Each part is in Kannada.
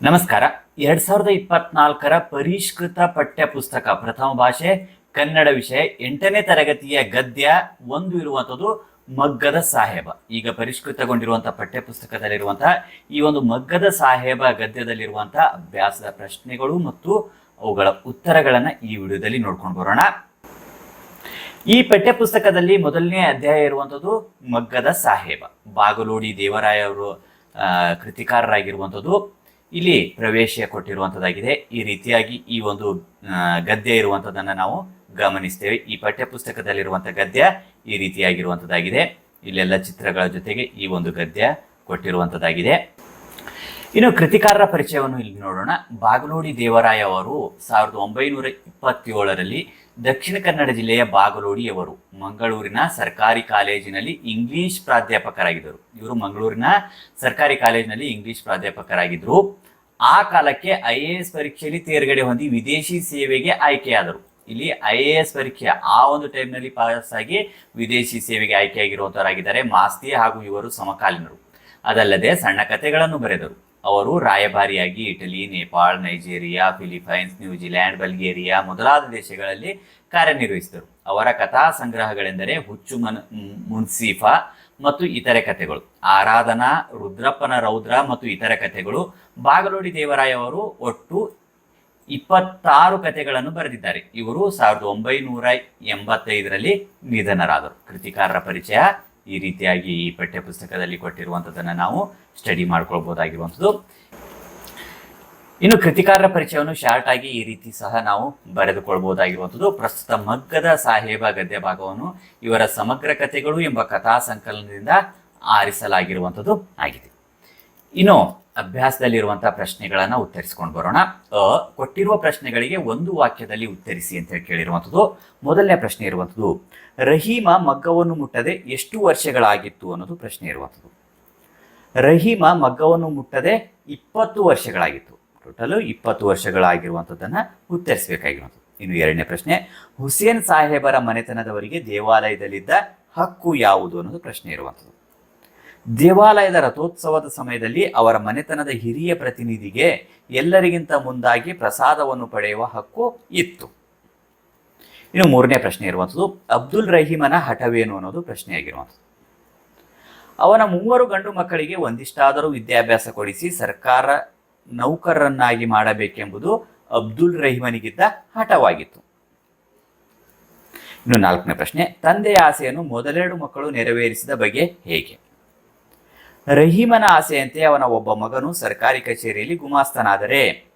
ನಮಸ್ಕಾರ. ಎರಡ್ ಸಾವಿರದ ಇಪ್ಪತ್ನಾಲ್ಕರ ಪರಿಷ್ಕೃತ ಪಠ್ಯ ಪುಸ್ತಕ ಪ್ರಥಮ ಭಾಷೆ, ಕನ್ನಡ ವಿಷಯ, ಎಂಟನೇ ತರಗತಿಯ ಗದ್ಯ ಒಂದು ಇರುವಂಥದ್ದು ಮಗ್ಗದ ಸಾಹೇಬ. ಈಗ ಪರಿಷ್ಕೃತಗೊಂಡಿರುವಂತಹ ಪಠ್ಯ ಪುಸ್ತಕದಲ್ಲಿರುವಂತಹ ಈ ಒಂದು ಮಗ್ಗದ ಸಾಹೇಬ ಗದ್ಯದಲ್ಲಿರುವಂತಹ ಅಭ್ಯಾಸದ ಪ್ರಶ್ನೆಗಳು ಮತ್ತು ಅವುಗಳ ಉತ್ತರಗಳನ್ನ ಈ ವಿಡಿಯೋದಲ್ಲಿ ನೋಡ್ಕೊಂಡು ಬರೋಣ. ಈ ಪಠ್ಯ ಪುಸ್ತಕದಲ್ಲಿ ಮೊದಲನೇ ಅಧ್ಯಾಯ ಇರುವಂಥದ್ದು ಮಗ್ಗದ ಸಾಹೇಬ. ಬಾಗಲೋಡಿ ದೇವರಾಯ ಅವರು ಕೃತಿಕಾರರಾಗಿರುವಂಥದ್ದು ಇಲ್ಲಿ ಪ್ರವೇಶ ಕೊಟ್ಟಿರುವಂಥದ್ದಾಗಿದೆ ಈ ರೀತಿಯಾಗಿ ಈ ಒಂದು ಗದ್ಯ ಇರುವಂಥದ್ದನ್ನು ನಾವು ಗಮನಿಸ್ತೇವೆ. ಈ ಪಠ್ಯ ಪುಸ್ತಕದಲ್ಲಿರುವಂಥ ಗದ್ಯ ಈ ರೀತಿಯಾಗಿರುವಂಥದ್ದಾಗಿದೆ ಇಲ್ಲೆಲ್ಲ ಚಿತ್ರಗಳ ಜೊತೆಗೆ ಈ ಒಂದು ಗದ್ಯ ಕೊಟ್ಟಿರುವಂಥದ್ದಾಗಿದೆ ಇನ್ನು ಕೃತಿಕಾರರ ಪರಿಚಯವನ್ನು ಇಲ್ಲಿ ನೋಡೋಣ. ಬಾಗಲೋಡಿ ದೇವರಾಯ ಅವರು ಸಾವಿರದ ಒಂಬೈನೂರ ಇಪ್ಪತ್ತೇಳರಲ್ಲಿ ದಕ್ಷಿಣ ಕನ್ನಡ ಜಿಲ್ಲೆಯ ಬಾಗಲೋಡಿಯವರು. ಮಂಗಳೂರಿನ ಸರ್ಕಾರಿ ಕಾಲೇಜಿನಲ್ಲಿ ಇಂಗ್ಲಿಷ್ ಪ್ರಾಧ್ಯಾಪಕರಾಗಿದ್ದರು. ಇವರು ಮಂಗಳೂರಿನ ಸರ್ಕಾರಿ ಕಾಲೇಜಿನಲ್ಲಿ ಇಂಗ್ಲಿಷ್ ಪ್ರಾಧ್ಯಾಪಕರಾಗಿದ್ದರು. ಆ ಕಾಲಕ್ಕೆ ಐ ಎ ಎಸ್ ಪರೀಕ್ಷೆಯಲ್ಲಿ ತೇರ್ಗಡೆ ಹೊಂದಿ ವಿದೇಶಿ ಸೇವೆಗೆ ಆಯ್ಕೆಯಾದರು. ಇಲ್ಲಿ ಐ ಎ ಎಸ್ ಪರೀಕ್ಷೆ ಆ ಒಂದು ಟೈಮ್ನಲ್ಲಿ ಪಾಸ್ ಆಗಿ ವಿದೇಶಿ ಸೇವೆಗೆ ಆಯ್ಕೆಯಾಗಿರುವಂತವರಾಗಿದ್ದಾರೆ ಮಾಸ್ತಿ ಹಾಗೂ ಇವರು ಸಮಕಾಲೀನರು. ಅದಲ್ಲದೆ ಸಣ್ಣ ಕಥೆಗಳನ್ನು ಬರೆದರು. ಅವರು ರಾಯಭಾರಿಯಾಗಿ Italy, Nepal, Nigeria, Philippines, New Zealand, Bulgaria ಮೊದಲಾದ ದೇಶಗಳಲ್ಲಿ ಕಾರ್ಯನಿರ್ವಹಿಸಿದರು. ಅವರ ಕಥಾ ಸಂಗ್ರಹಗಳೆಂದರೆ ಹುಚ್ಚು ಮನ್ ಮುನ್ಸೀಫಾ ಮತ್ತು ಇತರೆ ಕಥೆಗಳು. ಆರಾಧನಾ, ರುದ್ರಪ್ಪನ ರೌದ್ರ ಮತ್ತು ಇತರ ಕಥೆಗಳು. ಬಾಗಲೋಡಿ ದೇವರಾಯ ಅವರು ಒಟ್ಟು ಇಪ್ಪತ್ತಾರು ಕಥೆಗಳನ್ನು ಬರೆದಿದ್ದಾರೆ. ಇವರು ಸಾವಿರದ ಒಂಬೈನೂರ ಎಂಬತ್ತೈದರಲ್ಲಿ ನಿಧನರಾದರು. ಕೃತಿಕಾರರ ಪರಿಚಯ ಈ ರೀತಿಯಾಗಿ ಈ ಪಠ್ಯ ಪುಸ್ತಕದಲ್ಲಿ ಕೊಟ್ಟಿರುವಂಥದ್ದನ್ನು ನಾವು ಸ್ಟಡಿ ಮಾಡ್ಕೊಳ್ಬೋದಾಗಿರುವಂಥದ್ದು. ಇನ್ನು ಕೃತಿಕಾರರ ಪರಿಚಯವನ್ನು ಶಾರ್ಟ್ ಆಗಿ ಈ ರೀತಿ ಸಹ ನಾವು ಬರೆದುಕೊಳ್ಬಹುದಾಗಿರುವಂಥದ್ದು ಪ್ರಸ್ತುತ ಮಗ್ಗದ ಸಾಹೇಬ ಗದ್ಯ ಭಾಗವನ್ನು ಇವರ ಸಮಗ್ರ ಕಥೆಗಳು ಎಂಬ ಕಥಾ ಸಂಕಲನದಿಂದ ಆರಿಸಲಾಗಿರುವಂಥದ್ದು ಆಗಿದೆ. ಇನ್ನು ಅಭ್ಯಾಸದಲ್ಲಿರುವಂತಹ ಪ್ರಶ್ನೆಗಳನ್ನು ಉತ್ತರಿಸಿಕೊಂಡು ಬರೋಣ. ಅ, ಕೊಟ್ಟಿರುವ ಪ್ರಶ್ನೆಗಳಿಗೆ ಒಂದು ವಾಕ್ಯದಲ್ಲಿ ಉತ್ತರಿಸಿ ಅಂತ ಹೇಳಿ ಕೇಳಿರುವಂಥದ್ದು. ಮೊದಲನೇ ಪ್ರಶ್ನೆ ಇರುವಂಥದ್ದು, ರಹೀಮ ಮಗ್ಗವನ್ನು ಮುಟ್ಟದೆ ಎಷ್ಟು ವರ್ಷಗಳಾಗಿತ್ತು? ಅನ್ನೋದು ಪ್ರಶ್ನೆ ಇರುವಂಥದ್ದು. ರಹೀಮ ಮಗ್ಗವನ್ನು ಮುಟ್ಟದೆ ಇಪ್ಪತ್ತು ವರ್ಷಗಳಾಗಿತ್ತು. ಟೋಟಲು ಇಪ್ಪತ್ತು ವರ್ಷಗಳಾಗಿರುವಂಥದ್ದನ್ನು ಉತ್ತರಿಸಬೇಕಾಗಿರುವಂಥದ್ದು. ಇನ್ನು ಎರಡನೇ ಪ್ರಶ್ನೆ, ಹುಸೇನ್ ಸಾಹೇಬರ ಮನೆತನದವರಿಗೆ ದೇವಾಲಯದಲ್ಲಿದ್ದ ಹಕ್ಕು ಯಾವುದು ಅನ್ನೋದು ಪ್ರಶ್ನೆ ಇರುವಂಥದ್ದು. ದೇವಾಲಯದ ರಥೋತ್ಸವದ ಸಮಯದಲ್ಲಿ ಅವರ ಮನೆತನದ ಹಿರಿಯ ಪ್ರತಿನಿಧಿಗೆ ಎಲ್ಲರಿಗಿಂತ ಮುಂದಾಗಿ ಪ್ರಸಾದವನ್ನು ಪಡೆಯುವ ಹಕ್ಕು ಇತ್ತು. ಇನ್ನು ಮೂರನೇ ಪ್ರಶ್ನೆ ಇರುವಂಥದ್ದು, ಅಬ್ದುಲ್ ರಹೀಮನ ಹಠವೇನು ಅನ್ನೋದು ಪ್ರಶ್ನೆಯಾಗಿರುವಂಥದ್ದು. ಅವನ ಮೂವರು ಗಂಡು ಮಕ್ಕಳಿಗೆ ಒಂದಿಷ್ಟಾದರೂ ವಿದ್ಯಾಭ್ಯಾಸ ಕೊಡಿಸಿ ಸರ್ಕಾರ ನೌಕರರನ್ನಾಗಿ ಮಾಡಬೇಕೆಂಬುದು ಅಬ್ದುಲ್ ರಹೀಮನಿಗಿದ್ದ ಹಠವಾಗಿತ್ತು. ಇನ್ನು ನಾಲ್ಕನೇ ಪ್ರಶ್ನೆ, ತಂದೆಯ ಆಸೆಯನ್ನು ಮೊದಲೆರಡು ಮಕ್ಕಳು ನೆರವೇರಿಸಿದ ಬಗ್ಗೆ ಹೇಗೆ? ರಹೀಮನ ಆಸೆಯಂತೆ ಅವನ ಒಬ್ಬ ಮಗನು ಸರ್ಕಾರಿ ಕಚೇರಿಯಲ್ಲಿ ಗುಮಾಸ್ತನಾದರೆ,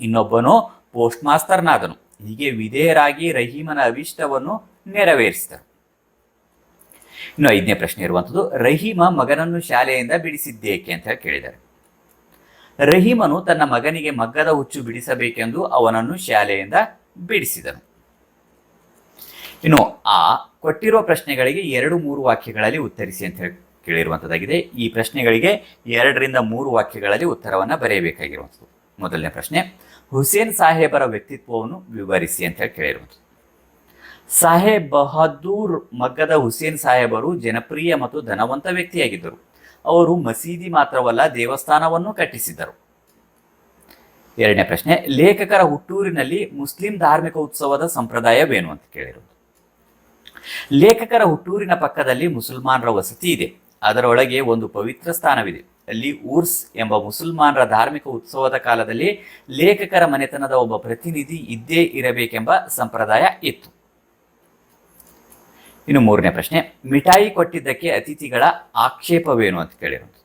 ಇನ್ನೊಬ್ಬನು ಪೋಸ್ಟ್ ಮಾಸ್ತರ್ನಾದನು ಹೀಗೆ ವಿಧೇಯರಾಗಿ ರಹೀಮನ ಅವಿಷ್ಟವನ್ನು ನೆರವೇರಿಸಿದರು. ಇನ್ನು ಐದನೇ ಪ್ರಶ್ನೆ ಇರುವಂಥದ್ದು, ರಹೀಮ ಮಗನನ್ನು ಶಾಲೆಯಿಂದ ಬಿಡಿಸಿದ್ದೇಕೆ ಅಂತ ಹೇಳಿ ಕೇಳಿದ್ದಾರೆ. ರಹೀಮನು ತನ್ನ ಮಗನಿಗೆ ಮಗ್ಗದ ಹುಚ್ಚು ಬಿಡಿಸಬೇಕೆಂದು ಅವನನ್ನು ಶಾಲೆಯಿಂದ ಬಿಡಿಸಿದನು. ಇನ್ನು ಆ ಕೊಟ್ಟಿರುವ ಪ್ರಶ್ನೆಗಳಿಗೆ ಎರಡು ಮೂರು ವಾಕ್ಯಗಳಲ್ಲಿ ಉತ್ತರಿಸಿ ಅಂತ ಹೇಳಿ ಕೇಳಿರುವಂಥದ್ದಾಗಿದೆ ಈ ಪ್ರಶ್ನೆಗಳಿಗೆ ಎರಡರಿಂದ ಮೂರು ವಾಕ್ಯಗಳಲ್ಲಿ ಉತ್ತರವನ್ನು ಬರೆಯಬೇಕಾಗಿರುವಂಥದ್ದು ಮೊದಲನೇ ಪ್ರಶ್ನೆ, ಹುಸೇನ್ ಸಾಹೇಬರ ವ್ಯಕ್ತಿತ್ವವನ್ನು ವಿವರಿಸಿ ಅಂತ ಹೇಳಿ ಕೇಳಿರುವಂಥದ್ದು ಸಾಹೇಬ್ ಬಹದ್ದೂರ್ ಮಗ್ಗದ ಹುಸೇನ್ ಸಾಹೇಬರು ಜನಪ್ರಿಯ ಮತ್ತು ಧನವಂತ ವ್ಯಕ್ತಿಯಾಗಿದ್ದರು. ಅವರು ಮಸೀದಿ ಮಾತ್ರವಲ್ಲ, ದೇವಸ್ಥಾನವನ್ನು ಕಟ್ಟಿಸಿದ್ದರು ಎರಡನೇ ಪ್ರಶ್ನೆ, ಲೇಖಕರ ಹುಟ್ಟೂರಿನಲ್ಲಿ ಮುಸ್ಲಿಂ ಧಾರ್ಮಿಕ ಉತ್ಸವದ ಸಂಪ್ರದಾಯವೇನು ಅಂತ ಕೇಳಿರುವುದು ಲೇಖಕರ ಹುಟ್ಟೂರಿನ ಪಕ್ಕದಲ್ಲಿ ಮುಸಲ್ಮಾನರ ವಸತಿ ಇದೆ. ಅದರೊಳಗೆ ಒಂದು ಪವಿತ್ರ ಸ್ಥಾನವಿದೆ. ಅಲ್ಲಿ ಊರ್ಸ್ ಎಂಬ ಮುಸಲ್ಮಾನರ ಧಾರ್ಮಿಕ ಉತ್ಸವದ ಕಾಲದಲ್ಲಿ ಲೇಖಕರ ಮನೆತನದ ಒಬ್ಬ ಪ್ರತಿನಿಧಿ ಇದ್ದೇ ಇರಬೇಕೆಂಬ ಸಂಪ್ರದಾಯ ಇತ್ತು. ಇನ್ನು ಮೂರನೇ ಪ್ರಶ್ನೆ, ಮಿಠಾಯಿ ಕೊಟ್ಟಿದ್ದಕ್ಕೆ ಅತಿಥಿಗಳ ಆಕ್ಷೇಪವೇನು ಅಂತ ಕೇಳಿರೋದು.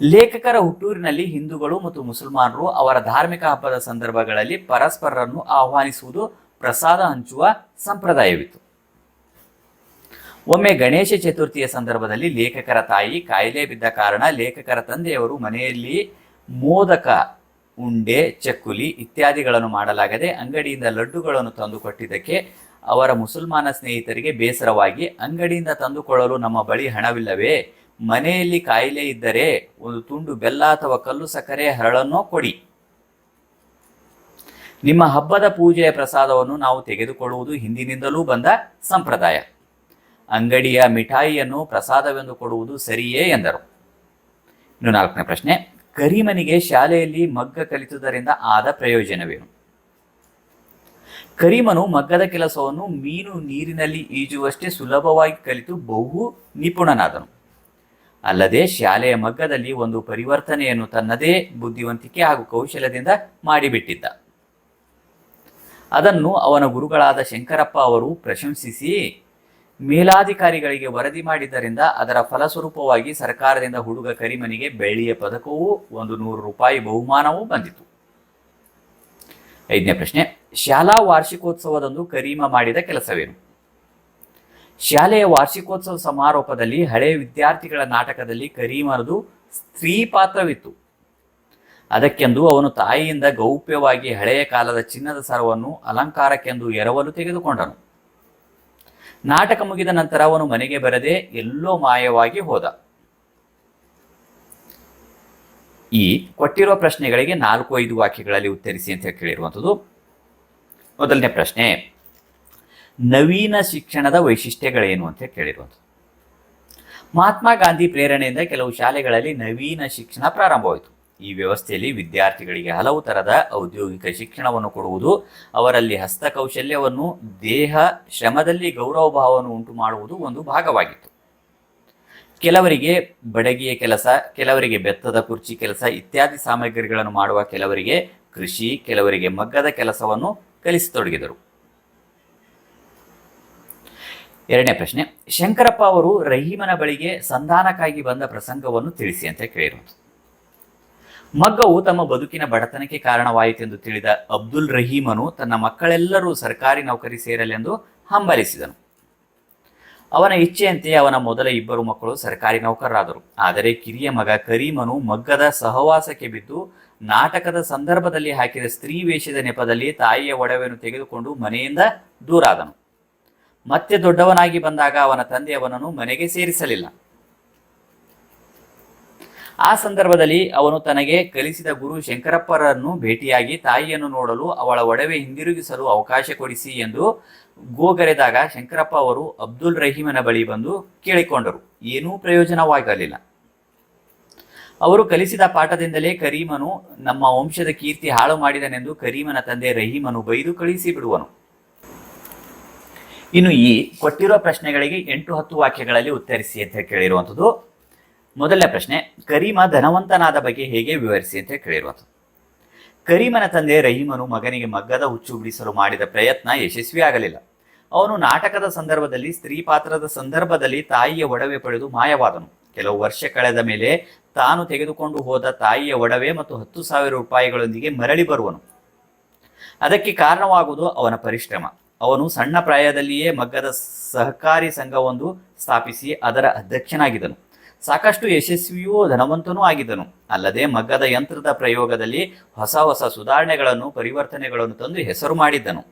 ಲೇಖಕರ ಹುಟ್ಟೂರಿನಲ್ಲಿ ಹಿಂದೂಗಳು ಮತ್ತು ಮುಸಲ್ಮಾನರು ಅವರ ಧಾರ್ಮಿಕ ಹಬ್ಬದ ಸಂದರ್ಭಗಳಲ್ಲಿ ಪರಸ್ಪರರನ್ನು ಆಹ್ವಾನಿಸುವುದು ಪ್ರಸಾದ ಹಂಚುವ ಸಂಪ್ರದಾಯವಿತ್ತು. ಒಮ್ಮೆ ಗಣೇಶ ಚತುರ್ಥಿಯ ಸಂದರ್ಭದಲ್ಲಿ ಲೇಖಕರ ತಾಯಿ ಕಾಯಿಲೆ ಬಿದ್ದ ಕಾರಣ ಲೇಖಕರ ತಂದೆಯವರು ಮನೆಯಲ್ಲಿ ಮೋದಕ, ಉಂಡೆ, ಚಕ್ಕುಲಿ ಇತ್ಯಾದಿಗಳನ್ನು ಮಾಡಲಾಗದೆ ಅಂಗಡಿಯಿಂದ ಲಡ್ಡುಗಳನ್ನು ತಂದು ಕೊಟ್ಟಿದ್ದಕ್ಕೆ ಅವರ ಮುಸಲ್ಮಾನ ಸ್ನೇಹಿತರಿಗೆ ಬೇಸರವಾಗಿ ಅಂಗಡಿಯಿಂದ ತಂದುಕೊಳ್ಳಲು ನಮ್ಮ ಬಳಿ ಹಣವಿಲ್ಲವೇ? ಮನೆಯಲ್ಲಿ ಕಾಯಿಲೆ ಇದ್ದರೆ ಒಂದು ತುಂಡು ಬೆಲ್ಲ ಅಥವಾ ಕಲ್ಲು ಸಕ್ಕರೆ ಹರಳನ್ನೋ ಕೊಡಿ. ನಿಮ್ಮ ಹಬ್ಬದ ಪೂಜೆಯ ಪ್ರಸಾದವನ್ನು ನಾವು ತೆಗೆದುಕೊಳ್ಳುವುದು ಹಿಂದಿನಿಂದಲೂ ಬಂದ ಸಂಪ್ರದಾಯ. ಅಂಗಡಿಯ ಮಿಠಾಯಿಯನ್ನು ಪ್ರಸಾದವೆಂದು ಕೊಡುವುದು ಸರಿಯೇ ಎಂದರು. ಇನ್ನು ನಾಲ್ಕನೇ ಪ್ರಶ್ನೆ, ಕರಿಮನಿಗೆ ಶಾಲೆಯಲ್ಲಿ ಮಗ್ಗ ಕಲಿತುದರಿಂದ ಆದ ಪ್ರಯೋಜನವೇನು? ಕರೀಮನು ಮಗ್ಗದ ಕೆಲಸವನ್ನು ಮೀನು ನೀರಿನಲ್ಲಿ ಈಜುವಷ್ಟೇ ಸುಲಭವಾಗಿ ಕಲಿತು ಬಹು ನಿಪುಣನಾದನು. ಅಲ್ಲದೆ ಶಾಲೆಯ ಮಗ್ಗದಲ್ಲಿ ಒಂದು ಪರಿವರ್ತನೆಯನ್ನು ತನ್ನದೇ ಬುದ್ಧಿವಂತಿಕೆ ಹಾಗೂ ಕೌಶಲ್ಯದಿಂದ ಮಾಡಿಬಿಟ್ಟಿದ್ದ. ಅದನ್ನು ಅವನ ಗುರುಗಳಾದ ಶಂಕರಪ್ಪ ಅವರು ಪ್ರಶಂಸಿಸಿ, ಮೇಲಾಧಿಕಾರಿಗಳಿಗೆ ವರದಿ ಮಾಡಿದ್ದರಿಂದ ಅದರ ಫಲಸ್ವರೂಪವಾಗಿ ಸರ್ಕಾರದಿಂದ ಹುಡುಗ ಕರಿಮನಿಗೆ ಬೆಳ್ಳಿಯ ಪದಕವೂ ಒಂದು ನೂರು ರೂಪಾಯಿ ಬಹುಮಾನವೂ ಬಂದಿತು. ಐದನೇ ಪ್ರಶ್ನೆ, ಶಾಲಾ ವಾರ್ಷಿಕೋತ್ಸವದಂದು ಕರೀಮ ಮಾಡಿದ ಕೆಲಸವೇನು? ಶಾಲೆಯ ವಾರ್ಷಿಕೋತ್ಸವ ಸಮಾರೋಪದಲ್ಲಿ ಹಳೆಯ ವಿದ್ಯಾರ್ಥಿಗಳ ನಾಟಕದಲ್ಲಿ ಕರೀಮರದು ಸ್ತ್ರೀ ಪಾತ್ರವಿತ್ತು. ಅದಕ್ಕೆಂದು ಅವನು ತಾಯಿಯಿಂದ ಗೌಪ್ಯವಾಗಿ ಹಳೆಯ ಕಾಲದ ಚಿನ್ನದ ಸರವನ್ನು ಅಲಂಕಾರಕ್ಕೆಂದು ಎರವಲು ತೆಗೆದುಕೊಂಡನು. ನಾಟಕ ಮುಗಿದ ನಂತರ ಅವನು ಮನೆಗೆ ಬರದೆ ಎಲ್ಲೋ ಮಾಯವಾಗಿ ಹೋದ. ಈ ಕೊಟ್ಟಿರೋ ಪ್ರಶ್ನೆಗಳಿಗೆ ನಾಲ್ಕು ಐದು ವಾಕ್ಯಗಳಲ್ಲಿ ಉತ್ತರಿಸಿ ಅಂತ ಕೇಳಿರುವಂಥದ್ದು. ಮೊದಲನೇ ಪ್ರಶ್ನೆ, ನವೀನ ಶಿಕ್ಷಣದ ವೈಶಿಷ್ಟ್ಯಗಳೇನು ಅಂತ ಕೇಳಿರುವಂಥದ್ದು. ಮಹಾತ್ಮ ಗಾಂಧಿ ಪ್ರೇರಣೆಯಿಂದ ಕೆಲವು ಶಾಲೆಗಳಲ್ಲಿ ನವೀನ ಶಿಕ್ಷಣ ಪ್ರಾರಂಭವಾಯಿತು. ಈ ವ್ಯವಸ್ಥೆಯಲ್ಲಿ ವಿದ್ಯಾರ್ಥಿಗಳಿಗೆ ಹಲವು ಥರದ ಔದ್ಯೋಗಿಕ ಶಿಕ್ಷಣವನ್ನು ಕೊಡುವುದು, ಅವರಲ್ಲಿ ಹಸ್ತಕೌಶಲ್ಯವನ್ನು, ದೇಹ ಶ್ರಮದಲ್ಲಿ ಗೌರವ ಭಾವವನ್ನು ಉಂಟು ಮಾಡುವುದು ಒಂದು ಭಾಗವಾಗಿತ್ತು. ಕೆಲವರಿಗೆ ಬಡಗಿಯ ಕೆಲಸ, ಕೆಲವರಿಗೆ ಬೆತ್ತದ ಕುರ್ಚಿ ಕೆಲಸ ಇತ್ಯಾದಿ ಸಾಮಗ್ರಿಗಳನ್ನು ಮಾಡುವ ಕೆಲವರಿಗೆ ಕೃಷಿ, ಕೆಲವರಿಗೆ ಮಗ್ಗದ ಕೆಲಸವನ್ನು ಕಲಿಸತೊಡಗಿದರು. ಎರಡನೇ ಪ್ರಶ್ನೆ, ಶಂಕರಪ್ಪ ಅವರು ರಹೀಮನ ಬಳಿಗೆ ಸಂಧಾನಕ್ಕಾಗಿ ಬಂದ ಪ್ರಸಂಗವನ್ನು ತಿಳಿಸಿ ಅಂತ ಕೇಳಿರುವುದು. ಮಗ್ಗವು ತಮ್ಮ ಬದುಕಿನ ಬಡತನಕ್ಕೆ ಕಾರಣವಾಯಿತೆಂದು ತಿಳಿದ ಅಬ್ದುಲ್ ರಹೀಮನು ತನ್ನ ಮಕ್ಕಳೆಲ್ಲರೂ ಸರ್ಕಾರಿ ನೌಕರಿ ಸೇರಲೆಂದು ಹಂಬಲಿಸಿದನು. ಅವನ ಇಚ್ಛೆಯಂತೆ ಅವನ ಮೊದಲ ಇಬ್ಬರು ಮಕ್ಕಳು ಸರ್ಕಾರಿ ನೌಕರರಾದರು. ಆದರೆ ಕಿರಿಯ ಮಗ ಕರೀಮನು ಮಗ್ಗದ ಸಹವಾಸಕ್ಕೆ ಬಿದ್ದು ನಾಟಕದ ಸಂದರ್ಭದಲ್ಲಿ ಹಾಕಿದ ಸ್ತ್ರೀ ವೇಷದ ನೆಪದಲ್ಲಿ ತಾಯಿಯ ಒಡವೆಯನ್ನು ತೆಗೆದುಕೊಂಡು ಮನೆಯಿಂದ ದೂರಾದನು. ಮತ್ತೆ ದೊಡ್ಡವನಾಗಿ ಬಂದಾಗ ಅವನ ತಂದೆ ಅವನನ್ನು ಮನೆಗೆ ಸೇರಿಸಲಿಲ್ಲ. ಆ ಸಂದರ್ಭದಲ್ಲಿ ಅವನು ತನಗೆ ಕಲಿಸಿದ ಗುರು ಶಂಕರಪ್ಪರನ್ನು ಭೇಟಿಯಾಗಿ ತಾಯಿಯನ್ನು ನೋಡಲು ಅವಳ ಒಡವೆ ಹಿಂದಿರುಗಿಸಲು ಅವಕಾಶ ಕೊಡಿಸಿ ಎಂದು ಗೋಗರೆದಾಗ ಶಂಕರಪ್ಪ ಅವರು ಅಬ್ದುಲ್ ರಹೀಮನ ಬಳಿ ಬಂದು ಕೇಳಿಕೊಂಡರು. ಏನೂ ಪ್ರಯೋಜನವಾಗಲಿಲ್ಲ. ಅವರು ಕಲಿಸಿದ ಪಾಠದಿಂದಲೇ ಕರೀಮನು ನಮ್ಮ ವಂಶದ ಕೀರ್ತಿ ಹಾಳು ಮಾಡಿದನೆಂದು ಕರೀಮನ ತಂದೆ ರಹೀಮನು ಬೈದು ಕಳಿಸಿ ಬಿಡುವನು. ಇನ್ನು ಈ ಕೊಟ್ಟಿರುವ ಪ್ರಶ್ನೆಗಳಿಗೆ ಎಂಟು ಹತ್ತು ವಾಕ್ಯಗಳಲ್ಲಿ ಉತ್ತರಿಸಿ ಅಂತ ಕೇಳಿರುವಂಥದ್ದು. ಮೊದಲನೇ ಪ್ರಶ್ನೆ, ಕರೀಮ ಧನವಂತನಾದ ಬಗ್ಗೆ ಹೇಗೆ ವಿವರಿಸಿ ಅಂತ ಕೇಳಿರುವಂಥದ್ದು. ಕರೀಮನ ತಂದೆ ರಹೀಮನು ಮಗನಿಗೆ ಮಗ್ಗದ ಹುಚ್ಚು ಬಿಡಿಸಲು ಮಾಡಿದ ಪ್ರಯತ್ನ ಯಶಸ್ವಿಯಾಗಲಿಲ್ಲ. ಅವನು ನಾಟಕದ ಸಂದರ್ಭದಲ್ಲಿ, ಸ್ತ್ರೀ ಪಾತ್ರದ ಸಂದರ್ಭದಲ್ಲಿ ತಾಯಿಯ ಒಡವೆ ಪಡೆದು ಮಾಯವಾದನು. ಕೆಲವು ವರ್ಷ ಕಳೆದ ಮೇಲೆ ತಾನು ತೆಗೆದುಕೊಂಡು ಹೋದ ತಾಯಿಯ ಒಡವೆ ಮತ್ತು ಹತ್ತು ಸಾವಿರ ರೂಪಾಯಿಗಳೊಂದಿಗೆ ಮರಳಿ ಬರುವನು. ಅದಕ್ಕೆ ಕಾರಣವಾಗುವುದು ಅವನ ಪರಿಶ್ರಮ. ಅವನು ಸಣ್ಣ ಪ್ರಾಯದಲ್ಲಿಯೇ ಮಗ್ಗದ ಸಹಕಾರಿ ಸಂಘವೊಂದು ಸ್ಥಾಪಿಸಿ ಅದರ ಅಧ್ಯಕ್ಷನಾಗಿದ್ದನು. ಸಾಕಷ್ಟು ಯಶಸ್ವಿಯೂ ಧನವಂತನೂ ಆಗಿದ್ದನು. ಅಲ್ಲದೆ ಮಗ್ಗದ ಯಂತ್ರದ ಪ್ರಯೋಗದಲ್ಲಿ ಹೊಸ ಹೊಸ ಸುಧಾರಣೆಗಳನ್ನು, ಪರಿವರ್ತನೆಗಳನ್ನು ತಂದು ಹೆಸರು ಮಾಡಿದ್ದನು.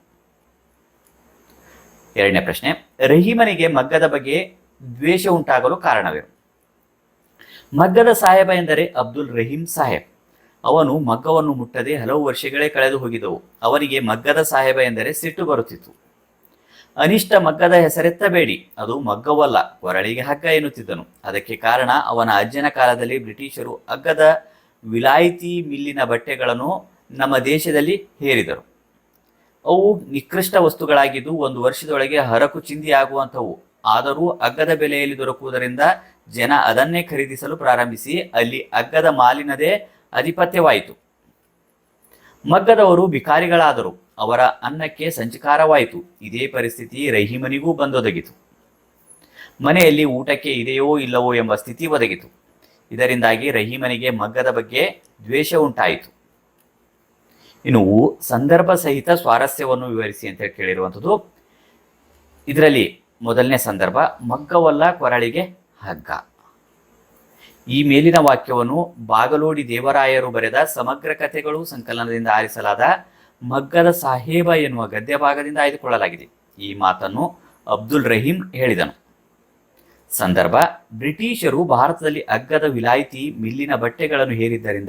ಎರಡನೇ ಪ್ರಶ್ನೆ, ರಹೀಮನಿಗೆ ಮಗ್ಗದ ಬಗ್ಗೆ ದ್ವೇಷ ಉಂಟಾಗಲು ಕಾರಣವೇ ಮಗ್ಗದ ಸಾಹೇಬ ಎಂದರೆ ಅಬ್ದುಲ್ ರಹೀಂ ಸಾಹೇಬ್. ಅವನು ಮಗ್ಗವನ್ನು ಮುಟ್ಟದೆ ಹಲವು ವರ್ಷಗಳೇ ಕಳೆದು ಹೋಗಿದ್ದವು ಅವನಿಗೆ ಮಗ್ಗದ ಸಾಹೇಬ ಎಂದರೆ ಸಿಟ್ಟು ಬರುತ್ತಿತ್ತು. ಅನಿಷ್ಟ ಮಗ್ಗದ ಹೆಸರೆತ್ತಬೇಡಿ. ಅದು ಮಗ್ಗವಲ್ಲ, ಕೊರಳಿಗೆ ಹಗ್ಗ ಎನ್ನುತ್ತಿದ್ದನು. ಅದಕ್ಕೆ ಕಾರಣ, ಅವನ ಅಜ್ಜನ ಕಾಲದಲ್ಲಿ ಬ್ರಿಟಿಷರು ಅಗ್ಗದ ವಿಲಾಯಿತಿ ಮಿಲ್ಲಿನ ಬಟ್ಟೆಗಳನ್ನು ನಮ್ಮ ದೇಶದಲ್ಲಿ ಹೇರಿದರು. ಅವು ನಿಕೃಷ್ಟ ವಸ್ತುಗಳಾಗಿದ್ದು, ಒಂದು ವರ್ಷದೊಳಗೆ ಹರಕು ಚಿಂದಿಯಾಗುವಂಥವು ಆದರೂ ಅಗ್ಗದ ಬೆಲೆಯಲ್ಲಿ ದೊರಕುವುದರಿಂದ ಜನ ಅದನ್ನೇ ಖರೀದಿಸಲು ಪ್ರಾರಂಭಿಸಿ, ಅಲ್ಲಿ ಅಗ್ಗದ ಮಾಲಿನದೇ ಅಧಿಪತ್ಯವಾಯಿತು. ಮಗ್ಗದವರು ಬಿಕಾರಿಗಳಾದರು ಅವರ ಅನ್ನಕ್ಕೆ ಸಂಚಕಾರವಾಯಿತು. ಇದೇ ಪರಿಸ್ಥಿತಿ ರಹೀಮನಿಗೂ ಬಂದೊದಗಿತು. ಮನೆಯಲ್ಲಿ ಊಟಕ್ಕೆ ಇದೆಯೋ ಇಲ್ಲವೋ ಎಂಬ ಸ್ಥಿತಿ ಒದಗಿತು. ಇದರಿಂದಾಗಿ ರಹೀಮನಿಗೆ ಮಗ್ಗದ ಬಗ್ಗೆ ದ್ವೇಷ ಉಂಟಾಯಿತು. ಇನ್ನು ಸಂದರ್ಭ ಸಹಿತ ಸ್ವಾರಸ್ಯವನ್ನು ವಿವರಿಸಿ ಅಂತ ಕೇಳಿರುವಂಥದ್ದು, ಇದರಲ್ಲಿ ಮೊದಲನೇ ಸಂದರ್ಭ, ಮಗ್ಗವಲ್ಲ ಕೊರಳಿಗೆ ಹಗ್ಗ. ಈ ಮೇಲಿನ ವಾಕ್ಯವನ್ನು ಬಾಗಲೋಡಿ ದೇವರಾಯರು ಬರೆದ ಸಮಗ್ರ ಕಥೆಗಳು ಸಂಕಲನದಿಂದ ಆರಿಸಲಾದ ಮಗ್ಗದ ಸಾಹೇಬ ಎನ್ನುವ ಗದ್ಯ ಭಾಗದಿಂದ ಆಯ್ದುಕೊಳ್ಳಲಾಗಿದೆ. ಈ ಮಾತನ್ನು ಅಬ್ದುಲ್ ರಹೀಂ ಹೇಳಿದನು. ಸಂದರ್ಭ, ಬ್ರಿಟಿಷರು ಭಾರತದಲ್ಲಿ ಅಗ್ಗದ ವಿಲಾಯಿತಿ ಮಿಲ್ಲಿನ ಬಟ್ಟೆಗಳನ್ನು ಹೇರಿದ್ದರಿಂದ,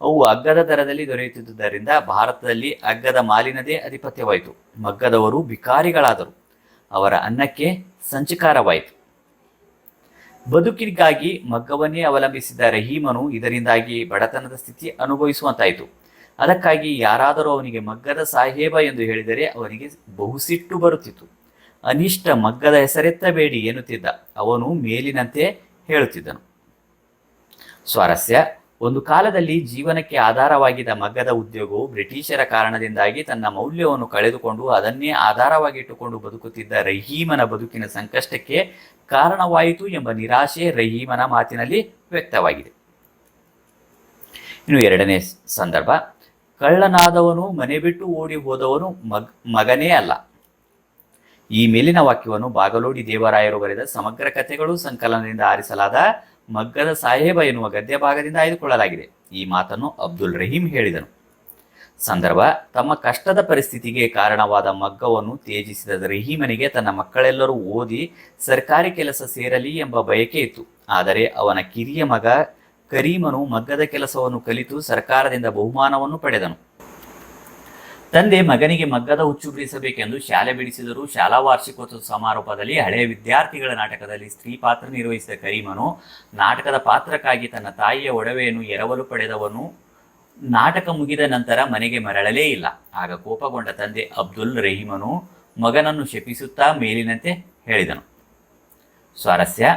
ಅವು ಅಗ್ಗದ ದರದಲ್ಲಿ ದೊರೆಯುತ್ತಿದ್ದುದರಿಂದ ಭಾರತದಲ್ಲಿ ಅಗ್ಗದ ಮಾಲಿನದೇ ಅಧಿಪತ್ಯವಾಯಿತು ಮಗ್ಗದವರು ಬಿಕಾರಿಗಳಾದರು ಅವರ ಅನ್ನಕ್ಕೆ ಸಂಚಕಾರವಾಯಿತು. ಬದುಕಿಗಾಗಿ ಮಗ್ಗವನ್ನೇ ಅವಲಂಬಿಸಿದ ರಹೀಮನು ಇದರಿಂದಾಗಿ ಬಡತನದ ಸ್ಥಿತಿ ಅನುಭವಿಸುವಂತಾಯಿತು. ಅದಕ್ಕಾಗಿ ಯಾರಾದರೂ ಅವನಿಗೆ ಮಗ್ಗದ ಸಾಹೇಬ ಎಂದು ಹೇಳಿದರೆ ಅವನಿಗೆ ಬಹುಸಿಟ್ಟು ಬರುತ್ತಿತ್ತು. ಅನಿಷ್ಟ ಮಗ್ಗದ ಹೆಸರೆತ್ತಬೇಡಿ ಎನ್ನುತ್ತಿದ್ದ ಅವನು ಮೇಲಿನಂತೆ ಹೇಳುತ್ತಿದ್ದನು. ಸ್ವಾರಸ್ಯ, ಒಂದು ಕಾಲದಲ್ಲಿ ಜೀವನಕ್ಕೆ ಆಧಾರವಾಗಿದ್ದ ಮಗ್ಗದ ಉದ್ಯೋಗವು ಬ್ರಿಟಿಷರ ಕಾರಣದಿಂದಾಗಿ ತನ್ನ ಮೌಲ್ಯವನ್ನು ಕಳೆದುಕೊಂಡು ಅದನ್ನೇ ಆಧಾರವಾಗಿಟ್ಟುಕೊಂಡು ಬದುಕುತ್ತಿದ್ದ ರಹೀಮನ ಬದುಕಿನ ಸಂಕಷ್ಟಕ್ಕೆ ಕಾರಣವಾಯಿತು ಎಂಬ ನಿರಾಶೆ ರಹೀಮನ ಮಾತಿನಲ್ಲಿ ವ್ಯಕ್ತವಾಗಿದೆ. ಇನ್ನು ಎರಡನೇ ಸಂದರ್ಭ ಕಳ್ಳನಾದವನು ಮನೆ ಬಿಟ್ಟು ಓಡಿ ಹೋದವನು ಮಗ್, ಮಗನೇ ಅಲ್ಲ. ಈ ಮೇಲಿನ ವಾಕ್ಯವನ್ನು ಬಾಗಲೋಡಿ ದೇವರಾಯರು ಬರೆದ ಸಮಗ್ರ ಕಥೆಗಳು ಸಂಕಲನದಿಂದ ಆರಿಸಲಾದ ಮಗ್ಗದ ಸಾಹೇಬ ಎನ್ನುವ ಗದ್ಯ ಭಾಗದಿಂದ ಆಯ್ದುಕೊಳ್ಳಲಾಗಿದೆ. ಈ ಮಾತನ್ನು ಅಬ್ದುಲ್ ರಹೀಂ ಹೇಳಿದನು. ಸಂದರ್ಭ, ತಮ್ಮ ಕಷ್ಟದ ಪರಿಸ್ಥಿತಿಗೆ ಕಾರಣವಾದ ಮಗ್ಗವನ್ನು ತೇಜಿಸಿದ ರಹೀಮನಿಗೆ ತನ್ನ ಮಕ್ಕಳೆಲ್ಲರೂ ಓದಿ ಸರ್ಕಾರಿ ಕೆಲಸ ಸೇರಲಿ ಎಂಬ ಬಯಕೆ ಇತ್ತು. ಆದರೆ ಅವನ ಕಿರಿಯ ಮಗ ಕರೀಮನು ಮಗ್ಗದ ಕೆಲಸವನ್ನು ಕಲಿತು ಸರ್ಕಾರದಿಂದ ಬಹುಮಾನವನ್ನು ಪಡೆದನು. ತಂದೆ ಮಗನಿಗೆ ಮಗ್ಗದ ಹುಚ್ಚು ಬಿಡಿಸಬೇಕೆಂದು ಶಾಲೆ ಬಿಡಿಸಿದರು ಶಾಲಾ ವಾರ್ಷಿಕೋತ್ಸವ ಸಮಾರೋಪದಲ್ಲಿ ಹಳೆಯ ವಿದ್ಯಾರ್ಥಿಗಳ ನಾಟಕದಲ್ಲಿ ಸ್ತ್ರೀ ಪಾತ್ರ ನಿರ್ವಹಿಸಿದ ಕರೀಮನು ನಾಟಕದ ಪಾತ್ರಕ್ಕಾಗಿ ತನ್ನ ತಾಯಿಯ ಒಡವೆಯನ್ನು ಎರವಲು ಪಡೆದವನು ನಾಟಕ ಮುಗಿದ ನಂತರ ಮನೆಗೆ ಮರಳಲೇ ಇಲ್ಲ. ಆಗ ಕೋಪಗೊಂಡ ತಂದೆ ಅಬ್ದುಲ್ ರಹೀಮನು ಮಗನನ್ನು ಶಪಿಸುತ್ತಾ ಮೇಲಿನಂತೆ ಹೇಳಿದನು. ಸ್ವಾರಸ್ಯ.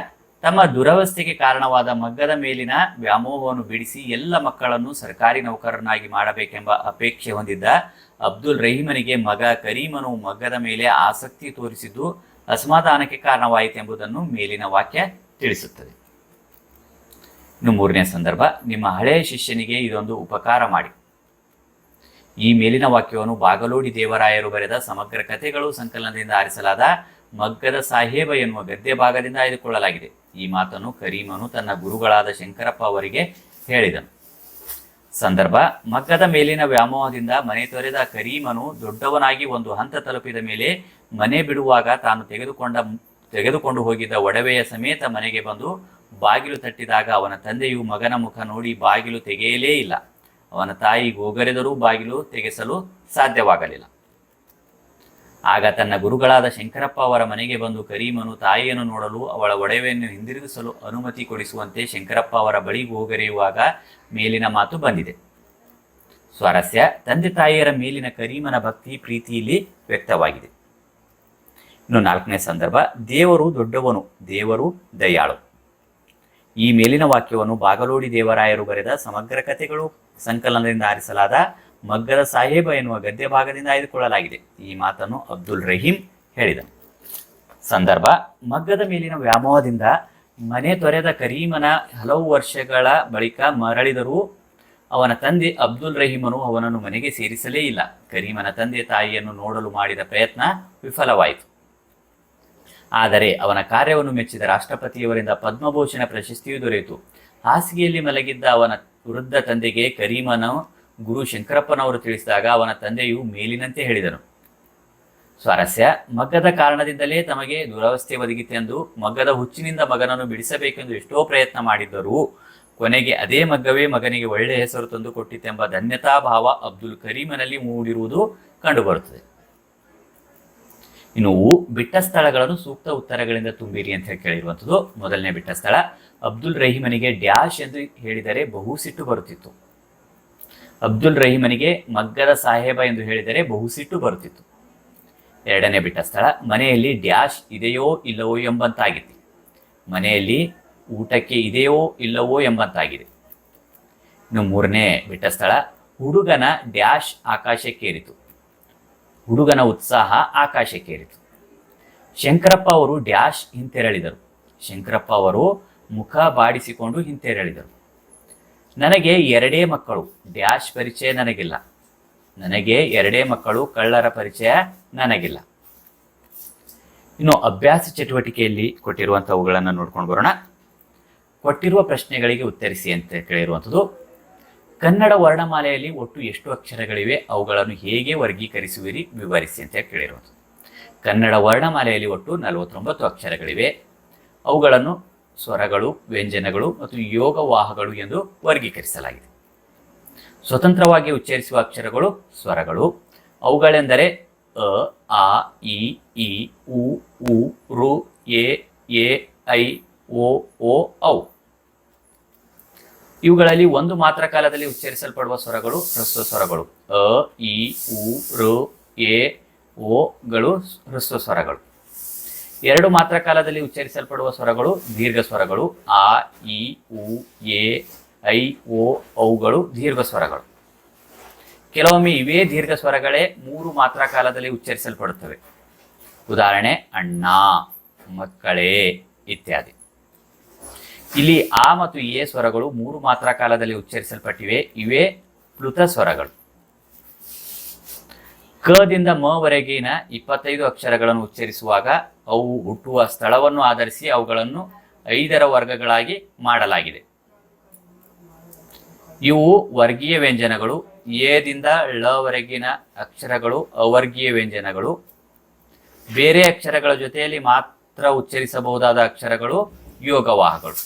ತಮ್ಮ ದುರವಸ್ಥೆಗೆ ಕಾರಣವಾದ ಮಗ್ಗದ ಮೇಲಿನ ವ್ಯಾಮೋಹವನ್ನು ಬಿಡಿಸಿ ಎಲ್ಲ ಮಕ್ಕಳನ್ನು ಸರ್ಕಾರಿ ನೌಕರನಾಗಿ ಮಾಡಬೇಕೆಂಬ ಅಪೇಕ್ಷೆ ಹೊಂದಿದ್ದ ಅಬ್ದುಲ್ ರಹೀಮನಿಗೆ ಮಗ ಕರೀಮನು ಮಗ್ಗದ ಮೇಲೆ ಆಸಕ್ತಿ ತೋರಿಸಿದ್ದು ಅಸಮಾಧಾನಕ್ಕೆ ಕಾರಣವಾಯಿತೆಂಬುದನ್ನು ಮೇಲಿನ ವಾಕ್ಯ ತಿಳಿಸುತ್ತದೆ. ಇನ್ನು ಮೂರನೇ ಸಂದರ್ಭ, ನಿಮ್ಮ ಹಳೆಯ ಶಿಷ್ಯನಿಗೆ ಇದೊಂದು ಉಪಕಾರ ಮಾಡಿ. ಈ ಮೇಲಿನ ವಾಕ್ಯವನ್ನು ಬಾಗಲೋಡಿ ದೇವರಾಯರು ಬರೆದ ಸಮಗ್ರ ಕಥೆಗಳು ಸಂಕಲನದಿಂದ ಆರಿಸಲಾದ ಮಗ್ಗದ ಸಾಹೇಬ ಎನ್ನುವ ಗದ್ಯ ಭಾಗದಿಂದ ಆಯ್ದುಕೊಳ್ಳಲಾಗಿದೆ. ಈ ಮಾತನ್ನು ಕರೀಮನು ತನ್ನ ಗುರುಗಳಾದ ಶಂಕರಪ್ಪ ಅವರಿಗೆ ಹೇಳಿದನು. ಸಂದರ್ಭ, ಮಗ್ಗದ ಮೇಲಿನ ವ್ಯಾಮೋಹದಿಂದ ಮನೆ ತೊರೆದ ಕರೀಮನು ದೊಡ್ಡವನಾಗಿ ಒಂದು ಹಂತ ತಲುಪಿದ ಮೇಲೆ ಮನೆ ಬಿಡುವಾಗ ತಾನು ತೆಗೆದುಕೊಂಡ ತೆಗೆದುಕೊಂಡು ಹೋಗಿದ್ದ ಒಡವೆಯ ಸಮೇತ ಮನೆಗೆ ಬಂದು ಬಾಗಿಲು ತಟ್ಟಿದಾಗ ಅವನ ತಂದೆಯು ಮಗನ ಮುಖ ನೋಡಿ ಬಾಗಿಲು ತೆಗೆಯಲೇ ಇಲ್ಲ. ಅವನ ತಾಯಿ ಗೋಗರೆದರೂ ಬಾಗಿಲು ತೆಗೆಸಲು ಸಾಧ್ಯವಾಗಲಿಲ್ಲ. ಆಗ ತನ್ನ ಗುರುಗಳಾದ ಶಂಕರಪ್ಪ ಅವರ ಮನೆಗೆ ಬಂದು ಕರೀಮನು ತಾಯಿಯನ್ನು ನೋಡಲು ಅವಳ ಒಡವೆಯನ್ನು ಹಿಂದಿರುಗಿಸಲು ಅನುಮತಿ ಕೊಡಿಸುವಂತೆ ಶಂಕರಪ್ಪ ಅವರ ಬಳಿ ಹೋಗರೆಯುವಾಗ ಮೇಲಿನ ಮಾತು ಬಂದಿದೆ. ಸ್ವಾರಸ್ಯ, ತಂದೆ ತಾಯಿಯರ ಮೇಲಿನ ಕರೀಮನ ಭಕ್ತಿ ಪ್ರೀತಿಯಲ್ಲಿ ವ್ಯಕ್ತವಾಗಿದೆ. ಇನ್ನು ನಾಲ್ಕನೇ ಸಂದರ್ಭ, ದೇವರು ದೊಡ್ಡವನು, ದೇವರು ದಯಾಳು. ಈ ಮೇಲಿನ ವಾಕ್ಯವನ್ನು ಬಾಗಲೋಡಿ ದೇವರಾಯರು ಬರೆದ ಸಮಗ್ರ ಕಥೆಗಳು ಸಂಕಲನದಿಂದ ಆರಿಸಲಾದ ಮಗ್ಗದ ಸಾಹೇಬ ಎನ್ನುವ ಗದ್ಯ ಭಾಗದಿಂದ ಆಯ್ದುಕೊಳ್ಳಲಾಗಿದೆ. ಈ ಮಾತನ್ನು ಅಬ್ದುಲ್ ರಹೀಂ ಹೇಳಿದನು. ಸಂದರ್ಭ, ಮಗ್ಗದ ಮೇಲಿನ ವ್ಯಾಮೋಹದಿಂದ ಮನೆ ತೊರೆದ ಕರೀಮನ ಹಲವು ವರ್ಷಗಳ ಬಳಿಕ ಮರಳಿದರೂ ಅವನ ತಂದೆ ಅಬ್ದುಲ್ ರಹೀಮನು ಅವನನ್ನು ಮನೆಗೆ ಸೇರಿಸಲೇ ಇಲ್ಲ. ಕರೀಮನ ತಂದೆ ತಾಯಿಯನ್ನು ನೋಡಲು ಮಾಡಿದ ಪ್ರಯತ್ನ ವಿಫಲವಾಯಿತು. ಆದರೆ ಅವನ ಕಾರ್ಯವನ್ನು ಮೆಚ್ಚಿದ ರಾಷ್ಟ್ರಪತಿಯವರಿಂದ ಪದ್ಮಭೂಷಣ ಪ್ರಶಸ್ತಿಯೂ ದೊರೆಯಿತು. ಹಾಸಿಗೆಯಲ್ಲಿ ಮಲಗಿದ್ದ ಅವನ ವೃದ್ಧ ತಂದೆಗೆ ಕರೀಮನು ಗುರು ಶಂಕರಪ್ಪನವರು ತಿಳಿಸಿದಾಗ ಅವನ ತಂದೆಯು ಮೇಲಿನಂತೆ ಹೇಳಿದನು. ಸ್ವಾರಸ್ಯ, ಮಗ್ಗದ ಕಾರಣದಿಂದಲೇ ತಮಗೆ ದುರವಸ್ಥೆ ಒದಗಿತೆಂದು ಮಗ್ಗದ ಹುಚ್ಚಿನಿಂದ ಮಗನನ್ನು ಬಿಡಿಸಬೇಕೆಂದು ಎಷ್ಟೋ ಪ್ರಯತ್ನ ಮಾಡಿದ್ದರೂ ಕೊನೆಗೆ ಅದೇ ಮಗ್ಗವೇ ಮಗನಿಗೆ ಒಳ್ಳೆಯ ಹೆಸರು ತಂದು ಕೊಟ್ಟಿತೆಂಬ ಧನ್ಯತಾ ಭಾವ ಅಬ್ದುಲ್ ಕರೀಮನಲ್ಲಿ ಮೂಡಿರುವುದು ಕಂಡುಬರುತ್ತದೆ. ಇನ್ನು ಬಿಟ್ಟ ಸ್ಥಳಗಳನ್ನು ಸೂಕ್ತ ಉತ್ತರಗಳಿಂದ ತುಂಬಿರಿ ಅಂತ ಹೇಳಿ ಕೇಳಿರುವಂಥದ್ದು. ಮೊದಲನೇ ಬಿಟ್ಟ ಸ್ಥಳ, ಅಬ್ದುಲ್ ರಹೀಮನಿಗೆ ಡ್ಯಾಶ್ ಎಂದು ಹೇಳಿದರೆ ಬಹು ಸಿಟ್ಟು ಬರುತ್ತಿತ್ತು. ಅಬ್ದುಲ್ ರಹೀಮನಿಗೆ ಮಗ್ಗದ ಸಾಹೇಬ ಎಂದು ಹೇಳಿದರೆ ಬಹುಸಿಟ್ಟು ಬರುತ್ತಿತ್ತು. ಎರಡನೇ ಬಿಟ್ಟ ಸ್ಥಳ, ಮನೆಯಲ್ಲಿ ಡ್ಯಾಶ್ ಇದೆಯೋ ಇಲ್ಲವೋ ಎಂಬಂತಾಗಿತ್ತು ಮನೆಯಲ್ಲಿ ಊಟಕ್ಕೆ ಇದೆಯೋ ಇಲ್ಲವೋ ಎಂಬಂತಾಗಿದೆ. ಇನ್ನು ಮೂರನೇ ಬಿಟ್ಟ ಸ್ಥಳ, ಹುಡುಗನ ಡ್ಯಾಶ್ ಆಕಾಶಕ್ಕೇರಿತು. ಹುಡುಗನ ಉತ್ಸಾಹ ಆಕಾಶಕ್ಕೇರಿತು. ಶಂಕರಪ್ಪ ಅವರು ಡ್ಯಾಶ್ ಹಿಂತೆರಳಿದರು. ಶಂಕರಪ್ಪ ಅವರು ಮುಖ ಬಾಡಿಸಿಕೊಂಡು ಹಿಂತೆರಳಿದರು. ನನಗೆ ಎರಡೇ ಮಕ್ಕಳು. ಡ್ಯಾಶ್ ಪರಿಚಯ ನನಗಿಲ್ಲ. ನನಗೆ ಎರಡೇ ಮಕ್ಕಳು, ಕಳ್ಳರ ಪರಿಚಯ ನನಗಿಲ್ಲ. ಇನ್ನು ಅಭ್ಯಾಸ ಚಟುವಟಿಕೆಯಲ್ಲಿ ಕೊಟ್ಟಿರುವಂಥವುಗಳನ್ನು ನೋಡ್ಕೊಂಡು ಬರೋಣ. ಕೊಟ್ಟಿರುವ ಪ್ರಶ್ನೆಗಳಿಗೆ ಉತ್ತರಿಸಿ ಅಂತ ಕೇಳಿರುವಂಥದ್ದು ಕನ್ನಡ ವರ್ಣಮಾಲೆಯಲ್ಲಿ ಒಟ್ಟು ಎಷ್ಟು ಅಕ್ಷರಗಳಿವೆ, ಅವುಗಳನ್ನು ಹೇಗೆ ವರ್ಗೀಕರಿಸುವಿರಿ ವಿವರಿಸಿ ಅಂತ ಕೇಳಿರುವಂಥದ್ದು ಕನ್ನಡ ವರ್ಣಮಾಲೆಯಲ್ಲಿ ಒಟ್ಟು ನಲವತ್ತೊಂಬತ್ತು ಅಕ್ಷರಗಳಿವೆ. ಅವುಗಳನ್ನು ಸ್ವರಗಳು, ವ್ಯಂಜನಗಳು ಮತ್ತು ಯೋಗವಾಹಗಳು ಎಂದು ವರ್ಗೀಕರಿಸಲಾಗಿದೆ. ಸ್ವತಂತ್ರವಾಗಿ ಉಚ್ಚರಿಸುವ ಅಕ್ಷರಗಳು ಸ್ವರಗಳು. ಅವುಗಳೆಂದರೆ ಅ, ಆ, ಇ ಈ ಉ ಉ, ರು, ಎ ಎ, ಐ, ಓ ಓ, ಔ. ಇವುಗಳಲ್ಲಿ ಒಂದು ಮಾತ್ರ ಕಾಲದಲ್ಲಿ ಉಚ್ಚರಿಸಲ್ಪಡುವ ಸ್ವರಗಳು ಹ್ರಸ್ವ ಸ್ವರಗಳು. ಅ, ಇ, ಉ ಋ ಎ ಓಗಳು ಹ್ರಸ್ವ ಸ್ವರಗಳು. ಎರಡು ಮಾತ್ರ ಕಾಲದಲ್ಲಿ ಉಚ್ಚರಿಸಲ್ಪಡುವ ಸ್ವರಗಳು ದೀರ್ಘ ಸ್ವರಗಳು ಆ, ಇ, ಉ, ಎ, ಐ, ಓ ಅವುಗಳು ದೀರ್ಘ ಸ್ವರಗಳು. ಕೆಲವೊಮ್ಮೆ ಇವೇ ದೀರ್ಘ ಸ್ವರಗಳೇ ಮೂರು ಮಾತ್ರ ಕಾಲದಲ್ಲಿ ಉಚ್ಚರಿಸಲ್ಪಡುತ್ತವೆ. ಉದಾಹರಣೆ, ಅಣ್ಣ, ಮಕ್ಕಳೇ ಇತ್ಯಾದಿ. ಇಲ್ಲಿ ಆ ಮತ್ತು ಎ ಸ್ವರಗಳು ಮೂರು ಮಾತ್ರ ಕಾಲದಲ್ಲಿ ಉಚ್ಚರಿಸಲ್ಪಟ್ಟಿವೆ, ಇವೇ ಪ್ಲುತ ಸ್ವರಗಳು. ಕದಿಂದ ಮವರೆಗಿನ ವರೆಗಿನ ಇಪ್ಪತ್ತೈದು ಅಕ್ಷರಗಳನ್ನು ಉಚ್ಚರಿಸುವಾಗ ಅವು ಹುಟ್ಟುವ ಸ್ಥಳವನ್ನು ಆಧರಿಸಿ ಅವುಗಳನ್ನು ಐದರ ವರ್ಗಗಳಾಗಿ ಮಾಡಲಾಗಿದೆ. ಇವು ವರ್ಗೀಯ ವ್ಯಂಜನಗಳು. ಎದಿಂದ ಳವರೆಗಿನ ಅಕ್ಷರಗಳು ಅವರ್ಗೀಯ ವ್ಯಂಜನಗಳು. ಬೇರೆ ಅಕ್ಷರಗಳ ಜೊತೆಯಲ್ಲಿ ಮಾತ್ರ ಉಚ್ಚರಿಸಬಹುದಾದ ಅಕ್ಷರಗಳು ಯೋಗವಾಹಗಳು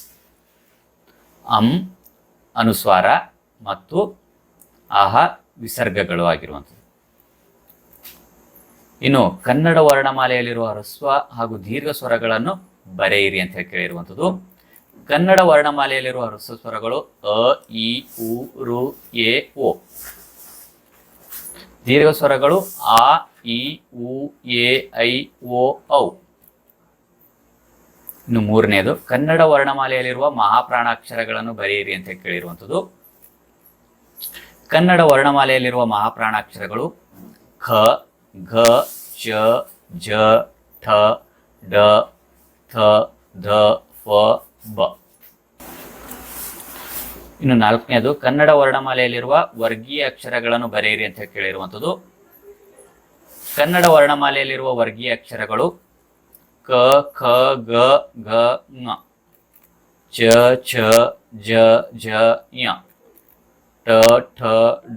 ಅಂ, ಅನುಸ್ವಾರ ಮತ್ತು ಆಹ ವಿಸರ್ಗಗಳು ಆಗಿರುವಂಥದ್ದು. ಇನ್ನು ಕನ್ನಡ ವರ್ಣಮಾಲೆಯಲ್ಲಿರುವ ಹ್ರಸ್ವ ಹಾಗೂ ದೀರ್ಘ ಸ್ವರಗಳನ್ನು ಬರೆಯಿರಿ ಅಂತ ಹೇಳಿ ಕೇಳಿರುವಂಥದ್ದು. ಕನ್ನಡ ವರ್ಣಮಾಲೆಯಲ್ಲಿರುವ ಹ್ರಸ್ವ ಸ್ವರಗಳು ಅ, ಇ, ಉ, ರು, ಎ ಒ ದೀರ್ಘ ಸ್ವರಗಳು ಆ, ಇ, ಉ, ಎ, ಐ, ಓ, ಔ. ಇನ್ನು ಮೂರನೇದು, ಕನ್ನಡ ವರ್ಣಮಾಲೆಯಲ್ಲಿರುವ ಮಹಾಪ್ರಾಣಾಕ್ಷರಗಳನ್ನು ಬರೆಯಿರಿ ಅಂತ ಕೇಳಿರುವಂಥದ್ದು. ಕನ್ನಡ ವರ್ಣಮಾಲೆಯಲ್ಲಿರುವ ಮಹಾಪ್ರಾಣಾಕ್ಷರಗಳು ಖ ಘ ಚ ಜ, ಠ, ಡ, ಥ, ಧ ಫ ಬ. ಇನ್ನು ನಾಲ್ಕನೇದು, ಕನ್ನಡ ವರ್ಣಮಾಲೆಯಲ್ಲಿರುವ ವರ್ಗೀಯ ಅಕ್ಷರಗಳನ್ನು ಬರೆಯಿರಿ ಅಂತ ಕೇಳಿರುವಂಥದ್ದು. ಕನ್ನಡ ವರ್ಣಮಾಲೆಯಲ್ಲಿರುವ ವರ್ಗೀಯ ಅಕ್ಷರಗಳು ಕ, ಖ, ಗ, ಘ ಙ ಚ ಛ ಜ ಝ ಯ ಟ ಠ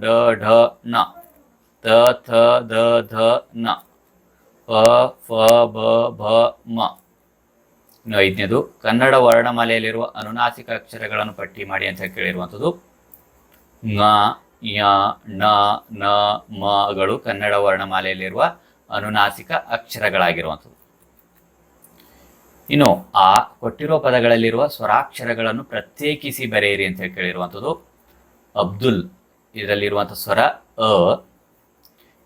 ಡ ಢ, ಣ. ತ ಥ ದ ಧ, ನ. ಪ, ಫ, ಬ, ಭ, ಮ. ಇನ್ನು ಐದನೇದು, ಕನ್ನಡ ವರ್ಣಮಾಲೆಯಲ್ಲಿರುವ ಅನುನಾಸಿಕ ಅಕ್ಷರಗಳನ್ನು ಪಟ್ಟಿ ಮಾಡಿ ಅಂತ ಕೇಳಿರುವಂಥದ್ದು. ನ ಯ ಣ ನ ಮಗಳು ಕನ್ನಡ ವರ್ಣಮಾಲೆಯಲ್ಲಿರುವ ಅನುನಾಸಿಕ ಅಕ್ಷರಗಳಾಗಿರುವಂಥದ್ದು. ಇನ್ನು ಆ ಕೊಟ್ಟಿರೋ ಪದಗಳಲ್ಲಿರುವ ಸ್ವರಾಕ್ಷರಗಳನ್ನು ಪ್ರತ್ಯೇಕಿಸಿ ಬರೆಯಿರಿ ಅಂತ ಕೇಳಿರುವಂಥದ್ದು. ಅಬ್ದುಲ್, ಇದರಲ್ಲಿರುವಂಥ ಸ್ವರ ಅ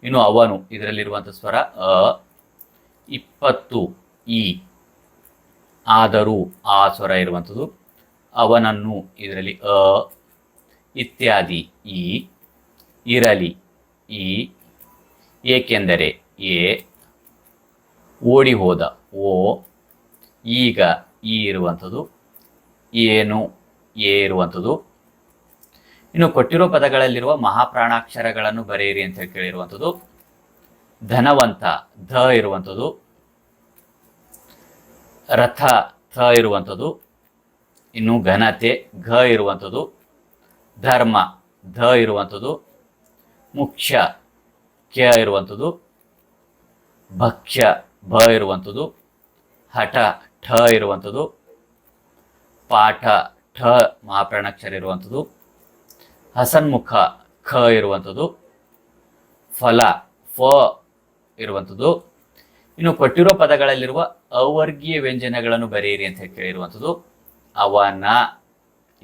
ಇನ್ನು ಅವನು ಇದರಲ್ಲಿರುವಂಥ ಸ್ವರ, ಅ, ಇಪ್ಪತ್ತು ಇ ಆದರೂ ಆ ಸ್ವರ ಇರುವಂಥದ್ದು. ಅವನನ್ನು ಇದರಲ್ಲಿ ಅ ಇತ್ಯಾದಿ ಇ ಇರಲಿ ಇ ಏಕೆಂದರೆ ಎ ಓಡಿ ಹೋದ ಓ ಈಗ ಈ ಇರುವಂಥದ್ದು, ಏನು ಎ ಇರುವಂಥದ್ದು. ಇನ್ನು ಕೊಟ್ಟಿರೋ ಪದಗಳಲ್ಲಿರುವ ಮಹಾಪ್ರಾಣಾಕ್ಷರಗಳನ್ನು ಬರೆಯಿರಿ ಅಂತ ಹೇಳಿ ಕೇಳಿರುವಂಥದ್ದು. ಧನವಂತ, ಧ ಇರುವಂಥದ್ದು. ರಥ, ಥ ಇರುವಂಥದ್ದು. ಇನ್ನು ಘನತೆ, ಘ ಇರುವಂಥದ್ದು. ಧರ್ಮ, ಧ ಇರುವಂಥದ್ದು. ಮುಖ್ಯ ಕ್ಯ ಇರುವಂಥದ್ದು. ಭಕ್ಷ್ಯ, ಭ ಇರುವಂಥದ್ದು. ಹಠ, ಠ ಇರುವಂಥದ್ದು. ಪಾಠ, ಠ ಮಹಾಪ್ರಾಣಾಕ್ಷರ ಇರುವಂಥದ್ದು. ಹಸನ್ಮುಖ ಖ ಇರುವಂಥದ್ದು, ಫಲ ಫ ಇರುವಂಥದ್ದು. ಇನ್ನು ಕೊಟ್ಟಿರೋ ಪದಗಳಲ್ಲಿರುವ ಅವರ್ಗೀಯ ವ್ಯಂಜನಗಳನ್ನು ಬರೆಯಿರಿ ಅಂತ ಕೇಳಿರುವಂಥದ್ದು. ಅವನ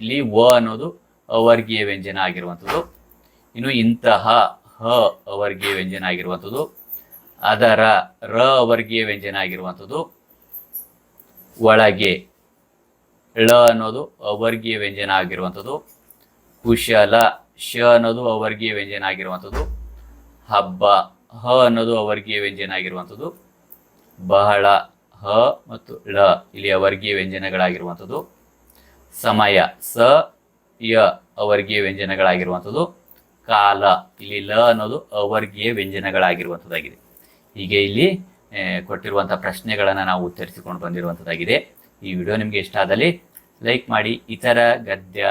ಇಲ್ಲಿ ವ ಅನ್ನೋದು ಅವರ್ಗೀಯ ವ್ಯಂಜನ ಆಗಿರುವಂಥದ್ದು. ಇನ್ನು ಇಂತಹ ಹ ಅವರ್ಗೀಯ ವ್ಯಂಜನ ಆಗಿರುವಂಥದ್ದು. ಅದರ, ರ ಅವರ್ಗೀಯ ವ್ಯಂಜನ ಆಗಿರುವಂಥದ್ದು. ಒಳಗೆ, ಳ ಅನ್ನೋದು ಅವರ್ಗೀಯ ವ್ಯಂಜನ ಆಗಿರುವಂಥದ್ದು. ಕುಶಲ, ಶ ಅನ್ನೋದು ಅವರ್ಗೀಯ ವ್ಯಂಜನ ಆಗಿರುವಂಥದ್ದು. ಹಬ್ಬ, ಹ ಅನ್ನೋದು ಅವರ್ಗೀಯ ವ್ಯಂಜನ ಆಗಿರುವಂಥದ್ದು. ಬಹಳ, ಹ ಮತ್ತು ಳ ಇಲ್ಲಿ ಅವರ್ಗೀಯ ವ್ಯಂಜನಗಳಾಗಿರುವಂಥದ್ದು. ಸಮಯ, ಸ, ಯ ಅವರ್ಗೀಯ ವ್ಯಂಜನಗಳಾಗಿರುವಂಥದ್ದು. ಕಾಲ, ಇಲ್ಲಿ ಲ ಅನ್ನೋದು ಅವರ್ಗೀಯ ವ್ಯಂಜನಗಳಾಗಿರುವಂಥದ್ದಾಗಿದೆ. ಹೀಗೆ ಇಲ್ಲಿ ಕೊಟ್ಟಿರುವಂಥ ಪ್ರಶ್ನೆಗಳನ್ನು ನಾವು ಉತ್ತರಿಸಿಕೊಂಡು ಬಂದಿರುವಂಥದ್ದಾಗಿದೆ. ಈ ವಿಡಿಯೋ ನಿಮಗೆ ಇಷ್ಟ ಆದಲ್ಲಿ ಲೈಕ್ ಮಾಡಿ, ಇತರ ಗದ್ಯ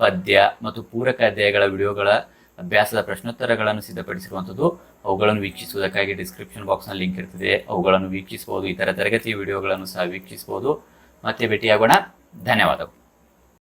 ಪದ್ಯ ಮತ್ತು ಪೂರಕ ಅಧ್ಯಾಯಗಳ ವಿಡಿಯೋಗಳ ಅಭ್ಯಾಸದ ಪ್ರಶ್ನೋತ್ತರಗಳನ್ನು ಸಿದ್ಧಪಡಿಸಿರುವಂಥದ್ದು, ಅವುಗಳನ್ನು ವೀಕ್ಷಿಸುವುದಕ್ಕಾಗಿ ಡಿಸ್ಕ್ರಿಪ್ಷನ್ ಬಾಕ್ಸ್ನಲ್ಲಿ ಲಿಂಕ್ ಇರ್ತದೆ. ಅವುಗಳನ್ನು ವೀಕ್ಷಿಸಬಹುದು ಇತರ ತರಗತಿ ವಿಡಿಯೋಗಳನ್ನು ಸಹ ವೀಕ್ಷಿಸಬಹುದು. ಮತ್ತೆ ಭೇಟಿಯಾಗೋಣ. ಧನ್ಯವಾದಗಳು.